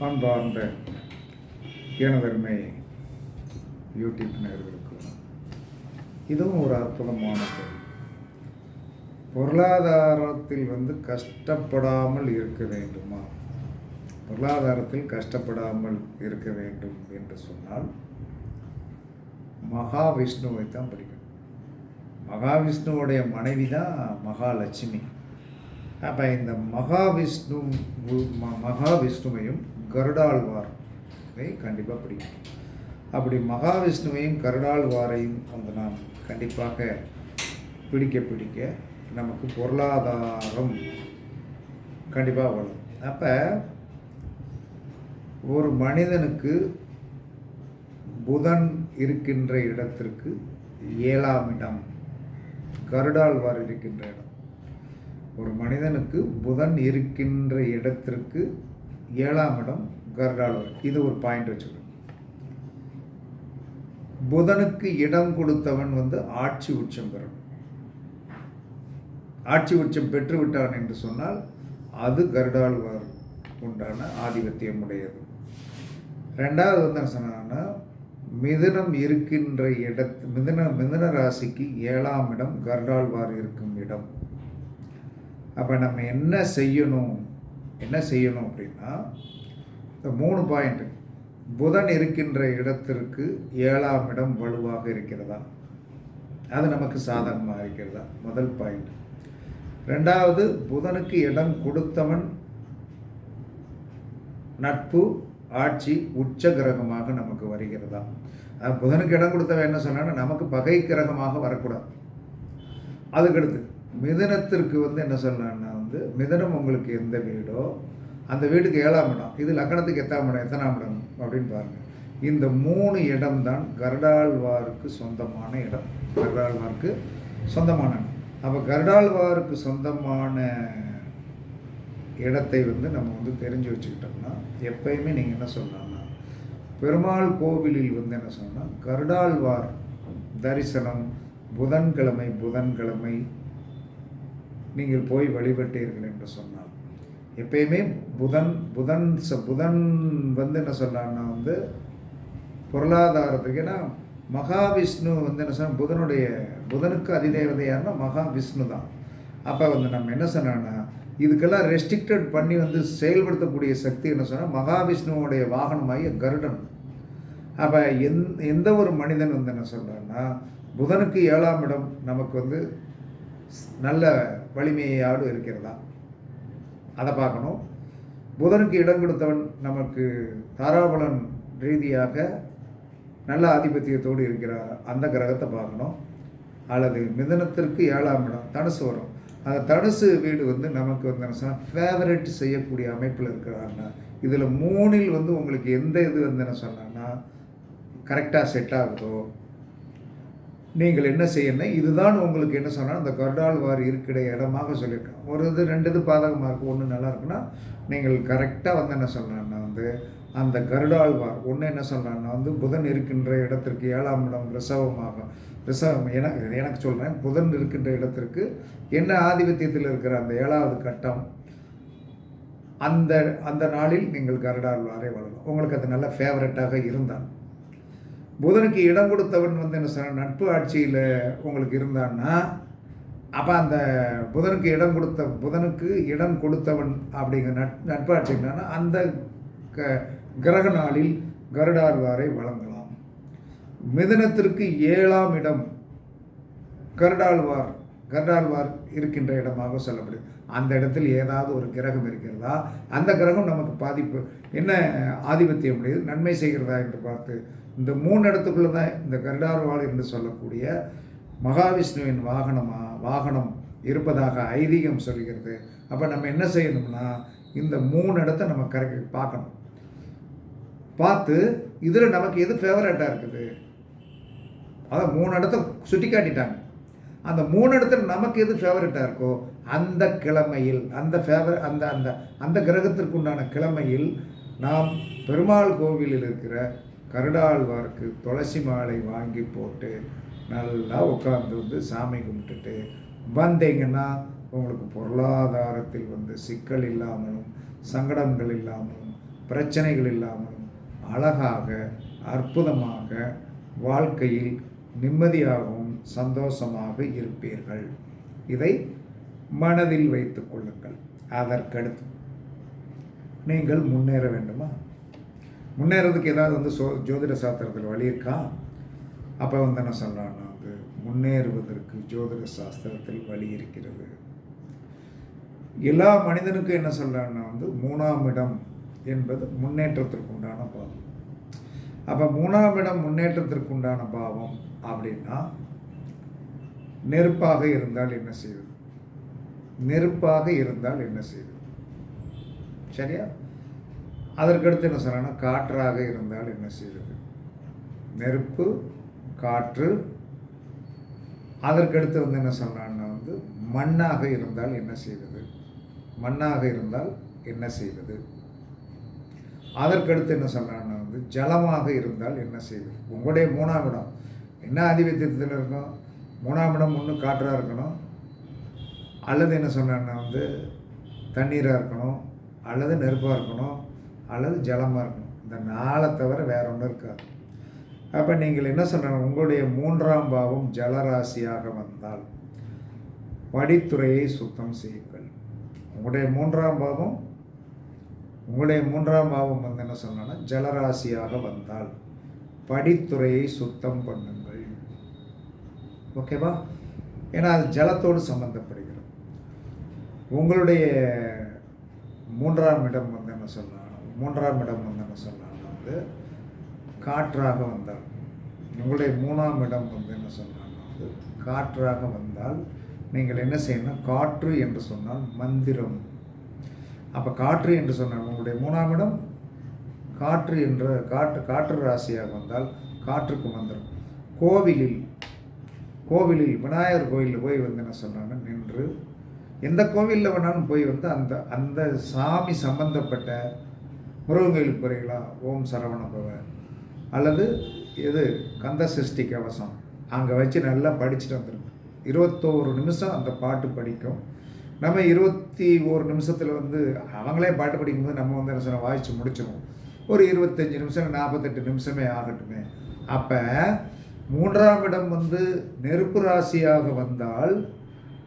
அன்பார்ந்த எனதருமை யூடியூப் நேர்களுக்கு இதுவும் ஒரு அற்புதமான பொருள். பொருளாதாரத்தில் வந்து கஷ்டப்படாமல் இருக்க வேண்டுமா? பொருளாதாரத்தில் கஷ்டப்படாமல் இருக்க வேண்டும் என்று சொன்னால் மகாவிஷ்ணுவை தான் படிக்கணும். மகாவிஷ்ணுவோடைய மனைவி தான் மகாலட்சுமி. அப்போ இந்த மகாவிஷ்ணு ம- மகாவிஷ்ணுவையும் கருடாழ்வாரை கண்டிப்பாக பிடிக்கும். அப்படி மகாவிஷ்ணுவையும் கருடாழ்வாரையும் வந்து நாம் கண்டிப்பாக பிடிக்க பிடிக்க நமக்கு பொருளாதாரம் கண்டிப்பாக வளரும். அப்போ ஒரு மனிதனுக்கு புதன் இருக்கின்ற இடத்திற்கு ஏழாம் இடம் கருடாழ்வார் இருக்கின்ற இடம். ஒரு மனிதனுக்கு புதன் இருக்கின்ற இடத்திற்கு ஏழாம் இடம் கருடாழ்வார் இது ஒரு பாயிண்ட் வச்சுக்கணும். புதனுக்கு இடம் கொடுத்தவன் வந்து ஆட்சி உச்சம் பெறும். ஆட்சி உச்சம் பெற்று விட்டான் என்று சொன்னால் அது கருடாழ்வார் உண்டான ஆதிபத்தியம் உடையது. ரெண்டாவது வந்து என்ன சொன்னாங்கன்னா மிதுனம் இருக்கின்ற இடத்து மிதுன மிதுன ராசிக்கு ஏழாம் இடம் கருடாழ்வார் இருக்கும் இடம். அப்போ நம்ம என்ன செய்யணும்? என்ன செய்யணும் அப்படின்னா இந்த மூணு பாயிண்ட் புதன் இருக்கின்ற இடத்திற்கு ஏழாம் இடம் வலுவாக இருக்கிறதா? அது நமக்கு சாதகமாக இருக்கிறதா? முதல் பாயிண்ட் ரெண்டாவது புதனுக்கு இடம் கொடுத்தவன் நட்பு ஆட்சி உச்ச கிரகமாக நமக்கு வருகிறதா? புதனுக்கு இடம் கொடுத்தவன் என்ன சொன்னான்னா நமக்கு பகை கிரகமாக வரக்கூடாது. அதுக்கடுத்து மிதனத்திற்கு வந்து என்ன சொல்லலாம்னா வந்து மிதனம் உங்களுக்கு எந்த வீடோ அந்த வீட்டுக்கு ஏழாம் இடம் இது லக்கணத்துக்கு எத்தாம் இடம் எத்தனாம் இடம் அப்படின்னு பாருங்கள் இந்த மூணு இடம் தான் கருடாழ்வாருக்கு சொந்தமான இடம். கருடாழ்வாருக்கு சொந்தமான இடம். அப்போ கருடாழ்வாருக்கு சொந்தமான இடத்தை வந்து நம்ம வந்து தெரிஞ்சு வச்சுக்கிட்டோம்னா எப்பயுமே நீங்கள் என்ன சொல்லலாம்னா பெருமாள் கோவிலில் வந்து என்ன சொன்னால் கருடாழ்வார் தரிசனம் புதன்கிழமை புதன்கிழமை நீங்கள் போய் வழிபட்டீர்கள் என்று சொன்னால் எப்பயுமே புதன் புதன் ச- புதன் வந்து என்ன சொல்லலாம்னா வந்து பொருளாதாரத்துக்கு ஏன்னா மகாவிஷ்ணு வந்து என்ன சொன்ன புதனுடைய புதனுக்கு அதிதேவதை யாருன்னா மகாவிஷ்ணு தான். அப்போ வந்து நம்ம என்ன சொன்னோன்னா இதுக்கெல்லாம் ரெஸ்ட்ரிக்டட் பண்ணி வந்து செயல்படுத்தக்கூடிய சக்தி என்ன சொன்னால் மகாவிஷ்ணுவோடைய வாகனமாகிய கருடன். அப்போ எந் எந்த ஒரு மனிதன் வந்து என்ன சொல்கிறான்னா புதனுக்கு ஏழாம் இடம் நமக்கு வந்து நல்ல வலிமையோடு இருக்கிறதா? அதை பார்க்கணும். புதனுக்கு இடம் கொடுத்தவன் நமக்கு தாராபலன் ரீதியாக நல்ல ஆதிபத்தியத்தோடு இருக்கிறார். அந்த கிரகத்தை பார்க்கணும். அல்லது மிதனத்திற்கு ஏழாம் இடம் தனுசு வரும். அந்த தனுசு வீடு வந்து நமக்கு வந்து என்ன சொன்னால் ஃபேவரட் செய்யக்கூடிய அமைப்பில் இருக்கிறாருன்னா இதில் மூணில் வந்து உங்களுக்கு எந்த இது வந்து என்ன சொன்னான்னா கரெக்டாக செட் ஆகுதோ நீங்கள் என்ன செய்யணும்? இதுதான் உங்களுக்கு என்ன சொன்னால் அந்த கருடாழ்வார் இருக்கிற இடமாக சொல்லியிருக்கேன் ஒரு இது ரெண்டு இது பாதகமாக இருக்கும். ஒன்று நல்லா இருக்குன்னா நீங்கள் கரெக்டாக வந்து என்ன சொல்கிறேன்னா வந்து அந்த கருடாழ்வார் ஒன்று என்ன சொல்கிறான்னா வந்து புதன் இருக்கின்ற இடத்திற்கு ஏழாம் இடம் ரிசவமாகும் ரிசவம். என எனக்கு சொல்கிறேன் புதன் இருக்கின்ற இடத்திற்கு என்ன ஆதிபத்தியத்தில் இருக்கிற அந்த ஏழாவது கட்டம்? அந்த அந்த நாளில் நீங்கள் கருடாழ்வாரை வளரும் உங்களுக்கு அது நல்ல ஃபேவரட்டாக இருந்தால். புதனுக்கு இடம் கொடுத்தவன் வந்து என்ன சொன்ன நட்பு ஆட்சியில் உங்களுக்கு இருந்தான்னா அப்போ அந்த புதனுக்கு இடம் கொடுத்த புதனுக்கு இடம் கொடுத்தவன் அப்படிங்கிற நட் நட்பு ஆட்சி என்னன்னா அந்த க கிரக நாளில் கருடாழ்வாரை வழங்கலாம். மிதனத்திற்கு ஏழாம் இடம் கருடாழ்வார் கருடாழ்வார் இருக்கின்ற இடமாக சொல்லப்படுது. அந்த இடத்தில் ஏதாவது ஒரு கிரகம் இருக்கிறதா? அந்த கிரகம் நமக்கு பாதிப்பு என்ன ஆதிபத்தியம் உடையது? நன்மை செய்கிறதா என்று பார்த்து இந்த மூணு இடத்துக்குள்ள தான் இந்த கருடாழ்வார் என்று சொல்லக்கூடிய மகாவிஷ்ணுவின் வாகனமா வாகனம் இருப்பதாக ஐதீகம் சொல்கிறது. அப்போ நம்ம என்ன செய்யணும்னா இந்த மூணு இடத்த நம்ம கரெக்ட் பார்க்கணும். பார்த்து இதில் நமக்கு எது ஃபேவரட்டாக இருக்குது? அதான் மூணு இடத்த சுட்டி காட்டிட்டாங்க அந்த மூணு இடத்துல நமக்கு எது ஃபேவரட்டாக இருக்கோ அந்த கிழமையில் அந்த ஃபேவர் அந்த அந்த அந்த கிரகத்திற்குண்டான கிழமையில் நாம் பெருமாள் கோவிலில் இருக்கிற கருடாழ்வார்க்கு துளசி மாலை வாங்கி போட்டு நல்லா உட்காந்து வந்து சாமி கும்பிட்டுட்டு வந்தீங்கன்னா உங்களுக்கு பொருளாதாரத்தில் வந்து சிக்கல் இல்லாமலும் சங்கடங்கள் இல்லாமலும் பிரச்சனைகள் இல்லாமலும் அழகாக அற்புதமாக வாழ்க்கையில் நிம்மதியாகவும் சந்தோஷமாக இருப்பீர்கள். இதை மனதில் வைத்து கொள்ளுங்கள். அதற்கடுத்து. நீங்கள் முன்னேற வேண்டுமா? முன்னேறதுக்கு ஏதாவது வந்து சோ ஜோதிட சாஸ்திரத்தில் வழி இருக்கா? அப்போ வந்து என்ன சொல்கிறான்னா வந்து முன்னேறுவதற்கு ஜோதிட சாஸ்திரத்தில் வழி இருக்கிறது. எல்லா மனிதனுக்கும் என்ன சொல்கிறான்னா வந்து மூணாம் இடம் என்பது முன்னேற்றத்திற்கு உண்டான பாவம். அப்போ மூணாம் இடம் முன்னேற்றத்திற்கு உண்டான பாவம் அப்படின்னா நெருப்பாக இருந்தால் என்ன செய்வது? நெருப்பாக இருந்தால் என்ன செய்வது? சரியா? அதற்கடுத்து என்ன சொன்னான்னா காற்றாக இருந்தால் என்ன செய்வது? நெருப்பு காற்று. அதற்கடுத்து வந்து என்ன சொன்னான்னா வந்து மண்ணாக இருந்தால் என்ன செய்வது? மண்ணாக இருந்தால் என்ன செய்வது? அதற்கடுத்து என்ன சொன்னான்னா வந்து ஜலமாக இருந்தால் என்ன செய்வது? உங்களுடைய மூணாம் இடம். என்ன ஆதிபத்தியத்தில் இருக்கும் மூணாம் இடம் ஒன்று காற்றாக இருக்கணும். அல்லது என்ன சொன்னான்னா வந்து தண்ணீராக இருக்கணும். அல்லது நெருப்பாக இருக்கணும். அல்லது ஜலமாக இருக்கணும். இந்த நாளை தவிர வேற ஒன்றும் இருக்காது. அப்போ நீங்கள் என்ன சொல்கிறீங்க உங்களுடைய மூன்றாம் பாவம் ஜலராசியாக வந்தால் படித்துறையை சுத்தம் செய்யுங்கள். உங்களுடைய மூன்றாம் பாவம் உங்களுடைய மூன்றாம் பாவம் வந்து என்ன சொன்னா ஜலராசியாக வந்தால் படித்துறையை சுத்தம் பண்ணுங்கள். ஓகேவா? ஏன்னா அது ஜலத்தோடு சம்மந்தப்படுகிறது உங்களுடைய மூன்றாம் இடம் வந்து என்ன சொன்னால் மூன்றாம் இடம் வந்து என்ன சொன்னாங்க வந்து காற்றாக வந்தால். உங்களுடைய மூணாம் இடம் வந்து என்ன சொன்னாங்க வந்து காற்றாக வந்தால் நீங்கள் என்ன செய்யணும்? காற்று என்று சொன்னால் மந்திரம். அப்போ காற்று என்று சொன்னால் உங்களுடைய மூணாம் இடம்? காற்று என்ற காற்று காற்று ராசியாக வந்தால் காற்றுக்கு மந்திரம். கோவிலில் கோவிலில் விநாயகர் கோவிலில் போய் வந்து என்ன சொன்னாங்க? நின்று. எந்த கோவிலில் வேணாலும் போய் வந்து அந்த அந்த சாமி சம்பந்தப்பட்ட முருகன் கோயிலுக்கு போகிறீங்களா ஓம் சரவண பவ. அல்லது இது கந்த சஷ்டி கவசம். அங்கே வச்சு நல்லா படிச்சுட்டு வந்துருங்க. இருபத்தோரு நிமிஷம் அந்த பாட்டு படிக்கும். நம்ம இருபத்தி ஒரு நிமிஷத்தில் வந்து அவங்களே பாட்டு படிக்கும்போது நம்ம வந்து என்ன சொன்ன வாய்ச்சி முடிச்சிடுவோம் ஒரு இருபத்தஞ்சி நிமிஷம் நாற்பத்தெட்டு நிமிஷமே ஆகட்டுமே. அப்போ மூன்றாம் இடம் வந்து நெருப்பு ராசியாக வந்தால்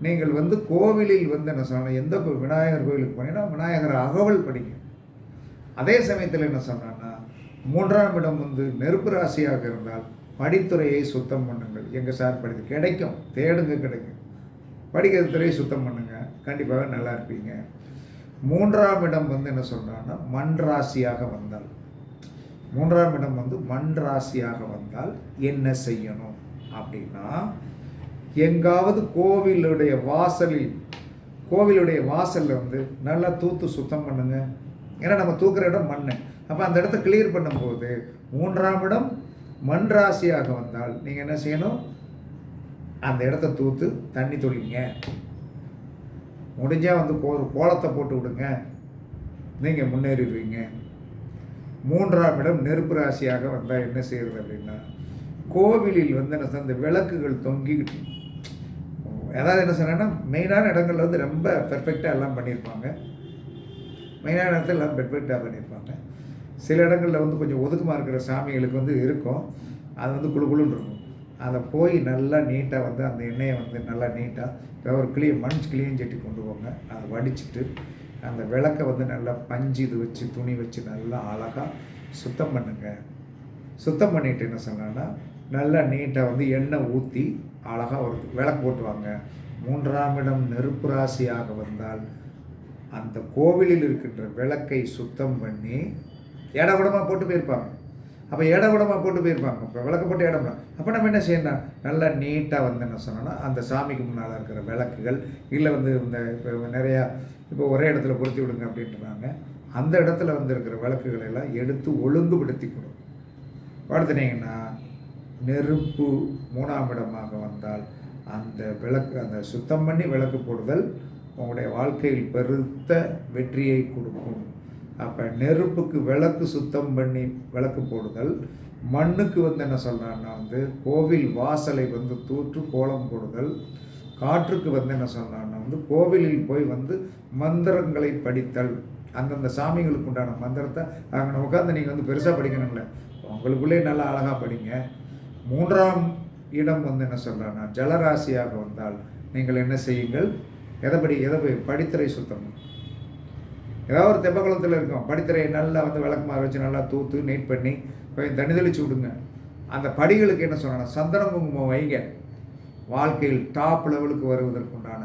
நீங்கள் வந்து கோவிலில் வந்து என்ன சொல்லணும் எந்த விநாயகர் கோவிலுக்கு போனீங்கன்னா விநாயகர் அகவல் படிங்க. அதே சமயத்தில் என்ன சொன்னான்னா மூன்றாம் இடம் வந்து நெருப்பு ராசியாக இருந்தால் படித்துறையை சுத்தம் பண்ணுங்கள். எங்கள் சார் படித்து கிடைக்கும் தேடுங்க கிடைக்கும். படிக்கிற துறையை சுத்தம் பண்ணுங்கள் கண்டிப்பாக நல்லா இருப்பீங்க. மூன்றாம் இடம் வந்து என்ன சொல்கிறான்னா மண் ராசியாக வந்தால். மூன்றாம் இடம் வந்து மண் ராசியாக வந்தால் என்ன செய்யணும் அப்படின்னா எங்காவது கோவிலுடைய வாசலில் கோவிலுடைய வாசலில் வந்து நல்லா தூத்து சுத்தம் பண்ணுங்கள் ஏன்னா நம்ம தூக்குற இடம் மண் அப்போ அந்த இடத்த கிளியர் பண்ணும்போது மூன்றாம் இடம் மண் ராசியாக வந்தால் நீங்கள் என்ன செய்யணும்? அந்த இடத்த தூத்து தண்ணி தொளிங்க. முடிஞ்சால் வந்து கோ ஒரு கோலத்தை போட்டு விடுங்க. நீங்கள் முன்னேறிடுவீங்க. மூன்றாம் இடம் நெருப்பு ராசியாக வந்தால் என்ன செய்கிறது அப்படின்னா கோவிலில் வந்து என்ன சொல்றது, இந்த விளக்குகள் தொங்கிக்கிட்டு அதாவது என்ன சொன்னேன்னா மெயினான இடங்கள்ல வந்து ரொம்ப பெர்ஃபெக்டாக எல்லாம் பண்ணியிருப்பாங்க. மெயினான இடத்துல எல்லாம் பெட் பெட்டாக பண்ணியிருப்பாங்க சில இடங்களில் வந்து கொஞ்சம் ஒதுக்கமாக இருக்கிற சாமிகளுக்கு வந்து இருக்கும். அது வந்து குழு குழுன்னு இருக்கும். அதை போய் நல்லா நீட்டாக வந்து அந்த எண்ணெயை வந்து நல்லா நீட்டாக ஒரு கிளிய மண் கிளியும் செட்டி கொண்டு போங்க. அதை வடிச்சிட்டு அந்த விளக்கை வந்து நல்லா பஞ்சு இது வச்சு துணி வச்சு நல்லா அழகாக சுத்தம் பண்ணுங்கள் சுத்தம் பண்ணிட்டு என்ன சொன்னான்னா நல்லா நீட்டாக வந்து எண்ணெய் ஊற்றி அழகாக ஒரு விளக்கு போட்டுவாங்க. மூன்றாம் இடம் நெருப்பு ராசியாக வந்தால் அந்த கோவிலில் இருக்கின்ற விளக்கை சுத்தம் பண்ணி இடகுடமாக போட்டு போயிருப்பாங்க. அப்போ இடகுடமாக போட்டு போயிருப்பாங்க. இப்போ விளக்கு போட்டு இடம்னா அப்போ நம்ம என்ன செய்யணும் நல்லா நீட்டாக வந்து என்ன சொன்னோன்னா அந்த சாமிக்கு முன்னால் இருக்கிற விளக்குகள் இல்லை வந்து இந்த இப்போ நிறையா இப்போ ஒரே இடத்துல பொருத்தி விடுங்க அப்படின்றாங்க. அந்த இடத்துல வந்து இருக்கிற விளக்குகளை எல்லாம் எடுத்து ஒழுங்குபடுத்தி கொடுக்கும் படுத்துனீங்கன்னா நெருப்பு மூணாம் இடமாக வந்தால் அந்த விளக்கு அந்த சுத்தம் பண்ணி விளக்கு போடுதல் உங்களுடைய வாழ்க்கையில் பெருத்த வெற்றியை கொடுக்கும். அப்போ நெருப்புக்கு விளக்கு சுத்தம் பண்ணி விளக்கு போடுதல். மண்ணுக்கு வந்து என்ன சொல்கிறான்னா வந்து கோவில் வாசலை வந்து தூற்று கோலம் போடுதல். காற்றுக்கு வந்து என்ன சொல்கிறான்னா வந்து கோவிலில் போய் வந்து மந்திரங்களை படித்தல். அந்தந்த சாமிகளுக்கு உண்டான மந்திரத்தை அங்கே உட்காந்து நீங்கள் வந்து பெருசாக படிக்கணுங்களே உங்களுக்குள்ளே நல்லா அழகாக படிங்க. மூன்றாம் இடம் வந்து என்ன சொல்கிறான்னா ஜலராசியாக வந்தால் நீங்கள் என்ன செய்யுங்கள்? எதை படி எதை போய் படித்துறை சுத்தம். ஏதாவது ஒரு தெப்பக்குளத்தில் இருக்கும். படித்துறையை நல்லா வந்து விளக்குமாறு வச்சு நல்லா தூத்து நீட் பண்ணி கொஞ்சம் தண்ணி தெளிச்சு விடுங்க. அந்த படிகளுக்கு என்ன சொன்னால் சந்தனம் குங்குமம் வைங்க. வாழ்க்கையில் டாப் லெவலுக்கு வருவதற்குண்டான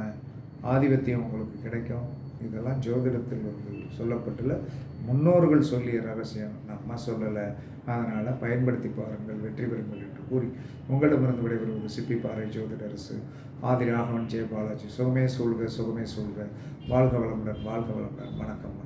ஆதிபத்தியம் உங்களுக்கு கிடைக்கும். இதெல்லாம் ஜோதிடத்தில் வந்து சொல்லப்பட்டுள்ள முன்னோர்கள் சொல்லிய ரகசியம். நம்ம சொல்லலை. அதனால் பயன்படுத்தி பாருங்கள் வெற்றி பெறுங்கள் என்று கூறி உங்களிடமிருந்து விடைபெறுவது சிப்பிப்பாறை ஜோதிடரசு ஆதி ராகவன் ஜெயபாலாஜி சுகமே சூழ்க சுகமே சூழ்க. வாழ்க வளமுடன் வாழ்க வளமுடன். வணக்கம்.